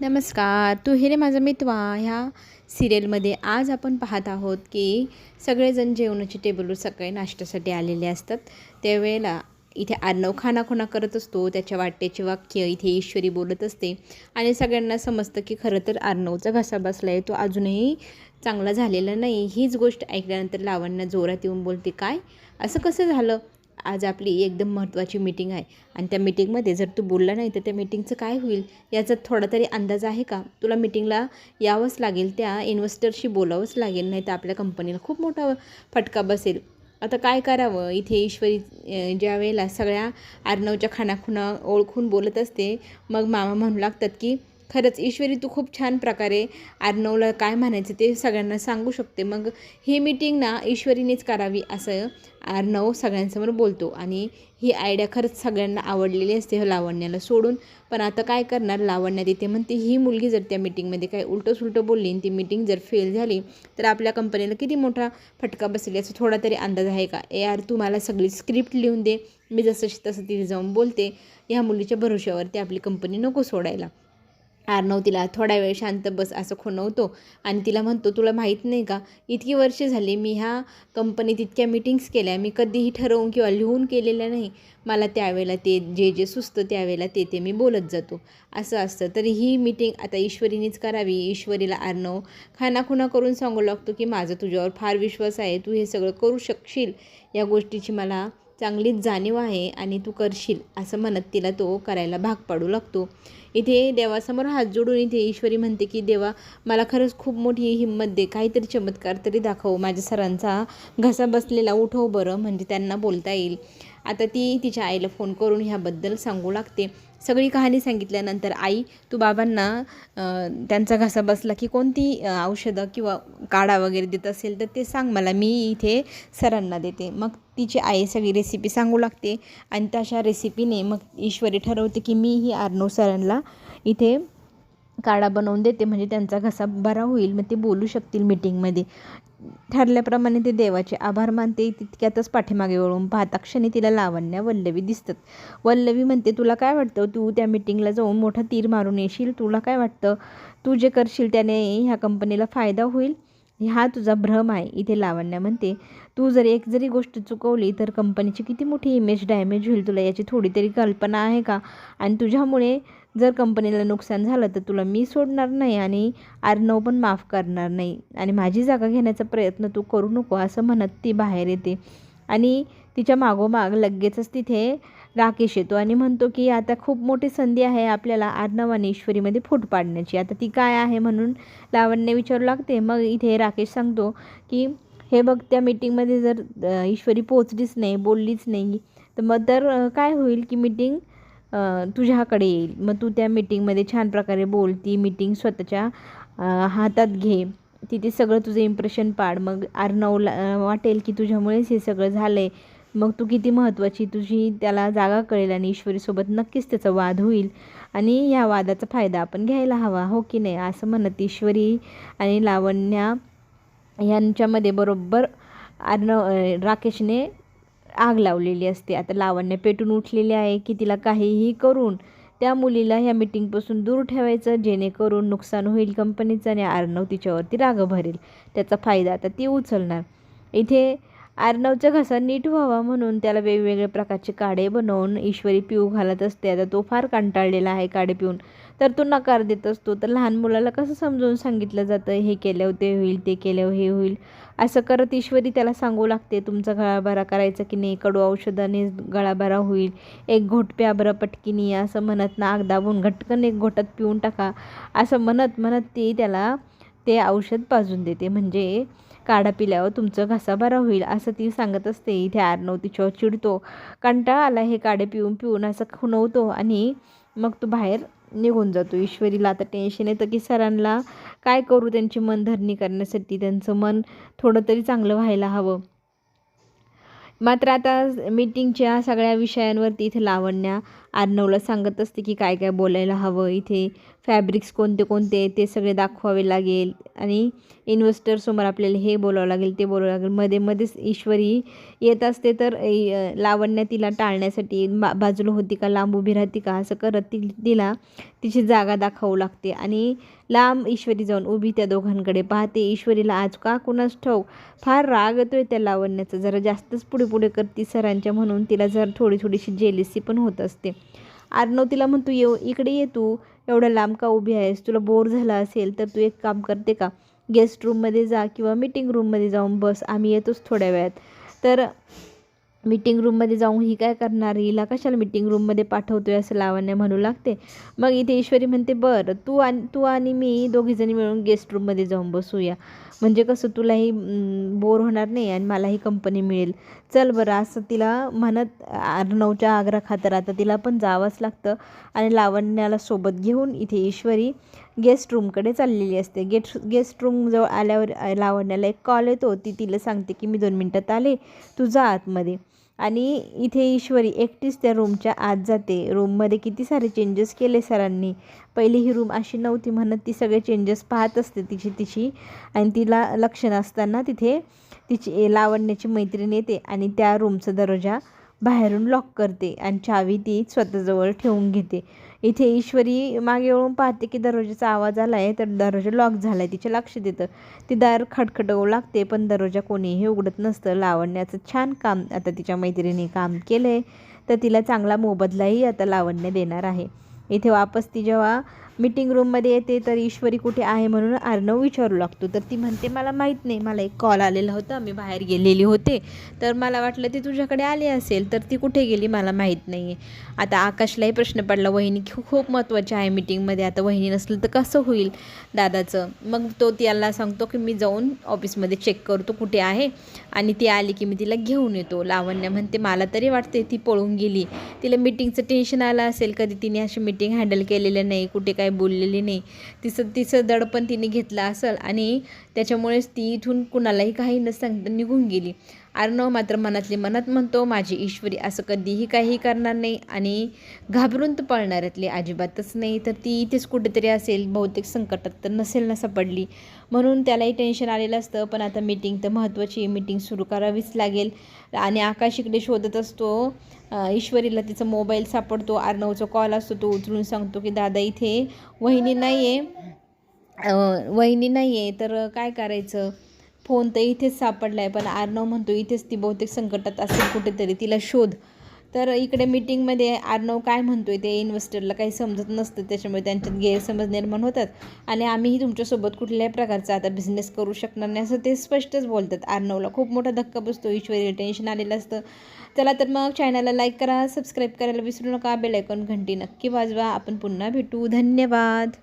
नमस्कार तू हे रे माझा मितवा. ह्या सिरियलमध्ये आज आपण पाहत आहोत की सगळेजण जेवणाची टेबलवर सकाळी नाश्त्यासाठी आलेले असतात. त्यावेळेला इथे अर्णव खानाखुणा करत असतो त्याच्या वाट्याचे वाक्य इथे ईश्वरी बोलत असते. आणि सगळ्यांना समजतं की खरं तर अर्णवचा घसा बसला आहे तो अजूनही चांगला झालेला नाही. हीच गोष्ट ऐकल्यानंतर लावण्या जोरात येऊन बोलते काय? असं कसं झालं? आज आपली एकदम महत्त्वाची मीटिंग आहे. आणि त्या मीटिंगमध्ये जर तू बोलला नाही तर त्या मीटिंगचं काय होईल? याचा थोडा तरी अंदाज आहे का? तुला मीटिंगला यावंच लागेल त्या इन्व्हेस्टरशी बोलावंच लागेल नाही तर आपल्या कंपनीला खूप मोठा फटका बसेल. आता काय करावं? इथे ईश्वरी ज्या वेळेला सगळ्या आर्नवच्या खानाखुणा ओळखून बोलत असते मग मामा म्हणू लागतात की खरंच ईश्वरी तू खूप छान प्रकारे अर्णवला काय म्हणायचं ते सगळ्यांना सांगू शकते. मग ही मीटिंग ना ईश्वरीनेच करावी असं अर्णव सगळ्यांसमोर बोलतो. आणि ही आयडिया खरंच सगळ्यांना आवडलेली असते हो लावण्याला सोडून. पण आता काय करणार? लावण्यात येते म्हणते ही मुलगी जर त्या मीटिंगमध्ये काय उलटं सुलटं बोलली आणि ती मीटिंग जर फेल झाली तर आपल्या कंपनीला किती मोठा फटका बसेल? याचा थोडा तरी अंदाज आहे का? ए यार तू मला सगळी स्क्रिप्ट लिहून दे. मी जसं तसं तिथे जाऊन बोलते. ह्या मुलीच्या भरोश्यावरती आपली कंपनी नको सोडायला. आर्नव तिला थोडा वेळ शांत बस असं खुणवतो. आणि तिला म्हणतो तुला माहीत नाही का इतकी वर्ष झाली मी ह्या कंपनीत इतक्या मीटिंग्स केल्या. मी कधीही ठरवून किंवा लिहून केलेल्या नाही. मला त्यावेळेला ते जे जे सुचतं त्यावेळेला ते ते मी बोलत जातो. असं असतं. तरी ही मीटिंग आता ईश्वरीनेच करावी. ईश्वरीला आर्नव खानाखुना करून सांगू लागतो की माझा तुझ्यावर फार विश्वास आहे. तू हे सगळं करू शकशील? या गोष्टीची मला चांगलीच जाणीव आहे आणि तू करशील असं म्हणत तिला तो करायला भाग पाडू लागतो. इथे देवासमोर हात जोडून इथे ईश्वरी म्हणते की देवा मला खरंच खूप मोठी हिंमत दे काहीतरी चमत्कार तरी दाखव. माझ्या सरांचा घसा बसलेला उठव हो बरं म्हणजे त्यांना बोलता येईल. आता ती तिच्या आईला फोन करून ह्याबद्दल सांगू लागते. सगळी कहाणी सांगितल्यानंतर आई तू बाबांना त्यांचा घसा बसला की कोणती औषधं किंवा काढा वगैरे देत असेल तर ते सांग मला मी इथे सरांना देते. मग तिची आई सगळी रेसिपी सांगू लागते आणि तशा रेसिपीने मग ईश्वरी ठरवते की मी ही आर्नव सरांना इथे काढा बनवून देते म्हणजे त्यांचा घसा बरा होईल. मग ते बोलू शकतील मीटिंगमध्ये ठरल्याप्रमाणे ते देवाचे आभार मानते तितक्यातच पाठीमागे वळून पाहता क्षणी तिला लावण्या वल्लवी दिसतात. वल्लवी म्हणते तुला काय वाटतं? तू त्या मीटिंगला जाऊन मोठा तीर मारून येशील? तुला काय वाटतं? तू जे करशील त्याने ह्या कंपनीला फायदा होईल? हा तुझा भ्रम आहे इथे लावण्या म्हणते. तू जर एक जरी गोष्ट चुकवली तर कंपनीची किती मोठी इमेज डॅमेज होईल तुला याची थोडी तरी कल्पना आहे का? आणि तुझ्यामुळे जर कंपनीला नुकसान झालं तर तुला मी सोडणार नाही आणि आर्नव पण माफ करणार नाही. आणि माझी जागा घेण्याचा प्रयत्न तू करू नको असं म्हणत ती बाहेर येते. आणि तिच्या मागोमाग लगेचच तिथे राकेश येतो आणि म्हणतो की आता खूप मोठी संधी आहे आपल्याला आर्नव आणि ईश्वरीमध्ये फूट पाडण्याची. आता ती काय आहे म्हणून लावण्य विचारू लागते. मग इथे राकेश सांगतो की हे बघ त्या मीटिंगमध्ये जर ईश्वरी पोचलीच नाही बोललीच नाही तर मग तर काय होईल की मीटिंग तुझ्याकडे येईल. मग तू त्या मीटिंगमध्ये छान प्रकारे बोल. ती मीटिंग स्वतःच्या हातात घे. तिथे सगळं तुझं इम्प्रेशन पाड. मग आर्नवला वाटेल की तुझ्यामुळेच हे सगळं झालं आहे मग तू किती महत्त्वाची तुझी त्याला जागा कळेल आणि ईश्वरीसोबत नक्कीच त्याचा वाद होईल. आणि या वादाचा फायदा आपण घ्यायला हवा हो की नाही? असं म्हणत ईश्वरी आणि लावण्या यांच्यामध्ये बरोबर अर्णव राकेशने आग लावलेली असते. आता लावण्य पेटून उठलेली आहे की तिला काहीही करून त्या मुलीला ह्या मिटिंगपासून दूर ठेवायचं जेणेकरून नुकसान होईल कंपनीचं आणि अर्णव तिच्यावरती राग भरेल त्याचा फायदा आता ती उचलणार. इथे अर्णवचा घसा नीट व्हावा म्हणून त्याला वेगवेगळ्या प्रकारचे काढे बनवून ईश्वरी पिऊ घालत असते. आता तो फार कंटाळलेला आहे काढे पिऊन. तर तो नकार देत असतो. तर लहान मुलाला कसं समजावून सांगितलं जातं? हे केल्यावर ते होईल ते केल्यावर हे होईल. असं करत ईश्वरी त्याला सांगू लागते तुमचा गळाभरा करायचा की नाही? कडू औषधाने गळाभरा होईल. एक घोट प्या बरं पटकिनी. असं म्हणत नाक दाबून घटकन एक घोटात पिऊन टाका. असं म्हणत म्हणत ती त्याला ते औषध पाजून देते. म्हणजे काढा पिल्यावर तुमचं घसा बरा होईल असं ती सांगत असते. इथे आर्नव तिच्यावर चिडतो. कंटाळा आला हे काढे पिऊन पिऊन असं खुणवतो आणि मग तो बाहेर निघून जातो. ईश्वरीला आता टेन्शन येतं की सरांना काय करू त्यांची मनधरणी करण्यासाठी? त्यांचं मन थोडं तरी चांगलं व्हायला हवं. मात्र आता मीटिंगच्या सगळ्या विषयांवरती इथे लावण्या अर्णवला सांगत असते की काय काय बोलायला हवं इथे फॅब्रिक्स कोणते कोणते आहेत ते सगळे दाखवावे लागेल. आणि इन्व्हेस्टरसमोर आपल्याला हे बोलावं लागेल ते बोलावं लागेल. मध्ये मध्येच ईश्वरी येत असते तर लावण्य तिला टाळण्यासाठी बा बाजूला होती का लांब उभी राहते का असं करत ती तिला तिची जागा दाखवू लागते. आणि लांब ईश्वरी जाऊन उभी त्या दोघांकडे पाहते. ईश्वरीला आज का कुणास ठाऊक? फार राग येतोय त्या लावण्याचा. जरा जास्तच पुढे पुढे करते सरांच्या म्हणून. तिला जर थोडी थोडीशी जेलिसी पण होत असते. अर्णव तिला म्हणतो येऊ इकडे ये तू एवढ्या लांब का उभी आहेस? तुला बोर झाला असेल तर तू एक काम करते का? गेस्ट रूममध्ये जा किंवा मीटिंग रूममध्ये जाऊन बस आम्ही येतोच थोड्या वेळात. तर मीटिंग रूममध्ये जाऊन ही काय करणार? हिला कशाला मीटिंग रूममध्ये पाठवतो आहे असं लावण्य म्हणू लागते. मग इथे ईश्वरी म्हणते बरं तू आणि तू आणि मी दोघीजणी मिळून गेस्ट रूममध्ये जाऊन बसूया. म्हणजे कसं तुलाही बोर होणार नाही आणि मलाही कंपनी मिळेल. चल बरं असं तिला म्हणत अर्णवच्या आग्रा खातर आता तिला पण जावंच लागतं आणि लावण्याला सोबत घेऊन इथे ईश्वरी गेस्ट रूमकडे चाललेली असते. गेट गेस्ट रूमजवळ आल्यावर लावण्याला एक कॉल येतो. ती तिला सांगते की मी दोन मिनटात आले. तू जा आतमध्ये. आणि इथे ईश्वरी एकटीच त्या रूमच्या आत जाते. रूममध्ये किती सारे चेंजेस केले सरांनी. पहिली ही रूम अशी नव्हती म्हणत ती सगळे चेंजेस पाहत असते तिची तिची. आणि तिला लक्ष नसताना तिथे तिची लावण्याची मैत्रीण येते आणि त्या रूमचा दरवाजा बाहेरून लॉक करते आणि चावी ती स्वतःजवळ ठेवून घेते. इथे ईश्वरी मागे वळून पाहते की दरवाजाचा आवाज आला आहे तर दरवाजा लॉक झाला आहे तिच्या लक्ष देतं ती दार खटखटवू लागते पण दरवाजा कोणीही उघडत नसतं. लावण्याचं छान काम आता तिच्या मैत्रिणी काम केलं आहे तर तिला चांगला मोबदलाही आता लावण्य देणार आहे. इथे वापस ती जेव्हा मीटिंग रूममध्ये येते तर ईश्वरी कुठे आहे म्हणून अर्णव विचारू लागतो. तर ती म्हणते मला माहीत नाही मला एक कॉल आलेला होता मी बाहेर गेलेली होते. तर मला वाटलं ती तुझ्याकडे आली असेल तर ती कुठे गेली मला माहीत नाही आहे आता आकाशलाही प्रश्न पडला वहिनी खूप खूप महत्त्वाची आहे मीटिंगमध्ये आता वहिनी नसलं तर कसं होईल दादाचं? मग तो त्याला सांगतो की मी जाऊन ऑफिसमध्ये चेक करतो कुठे आहे. आणि ती आली की मी तिला घेऊन येतो. लावण्य म्हणते मला तरी वाटते ती पळून गेली. तिला मीटिंगचं टेन्शन आलं असेल कधी तिने अशी मीटिंग हँडल केलेलं नाही कुठे काय बोललेली नाही. तिचं तिचं दडपण तिने घेतलं असेल आणि त्याच्यामुळेच ती इथून कुणालाही काही न सांगता निघून गेली. अर्णव मात्र मनातली मनात म्हणतो माझी ईश्वरी असं कधीही काही करणार नाही आणि घाबरून तर पळणाऱ्यातली अजिबातच नाही. तर ती इथेच कुठेतरी असेल बहुतेक संकटात तर नसेल ना सापडली. म्हणून त्यालाही टेन्शन आलेलं असतं. पण आता मीटिंग तर महत्त्वाची मीटिंग सुरू करावीच लागेल. आणि आकाश इकडे शोधत असतो ईश्वरीला तिचा मोबाईल सापडतो. अर्णवचा कॉल असतो तो उचलून सांगतो की दादा इथे वहिनी नाही आहे वहिनी नाही आहे तर काय करायचं? फोन तर इथेच सापडला आहे. पण आर्नव म्हणतो इथेच ती बहुतेक संकटात असेल कुठेतरी तिला शोध. तर इकडे मीटिंगमध्ये आर्नव काय म्हणतो आहे ते इन्व्हेस्टरला काही समजत नसतं. त्याच्यामुळे त्यांच्यात गैरसमज निर्माण होतात. आणि आम्हीही तुमच्यासोबत कुठल्याही प्रकारचा आता बिझनेस करू शकणार नाही असं ते स्पष्टच बोलतात. आर्नवला खूप मोठा धक्का बसतो. ईश्वरी टेन्शन आलेलं असतं. चला तर मग चॅनलला लाईक करा सबस्क्राईब करायला विसरू नका. बेलायकॉन घंटी नक्की वाजवा. आपण पुन्हा भेटू. धन्यवाद.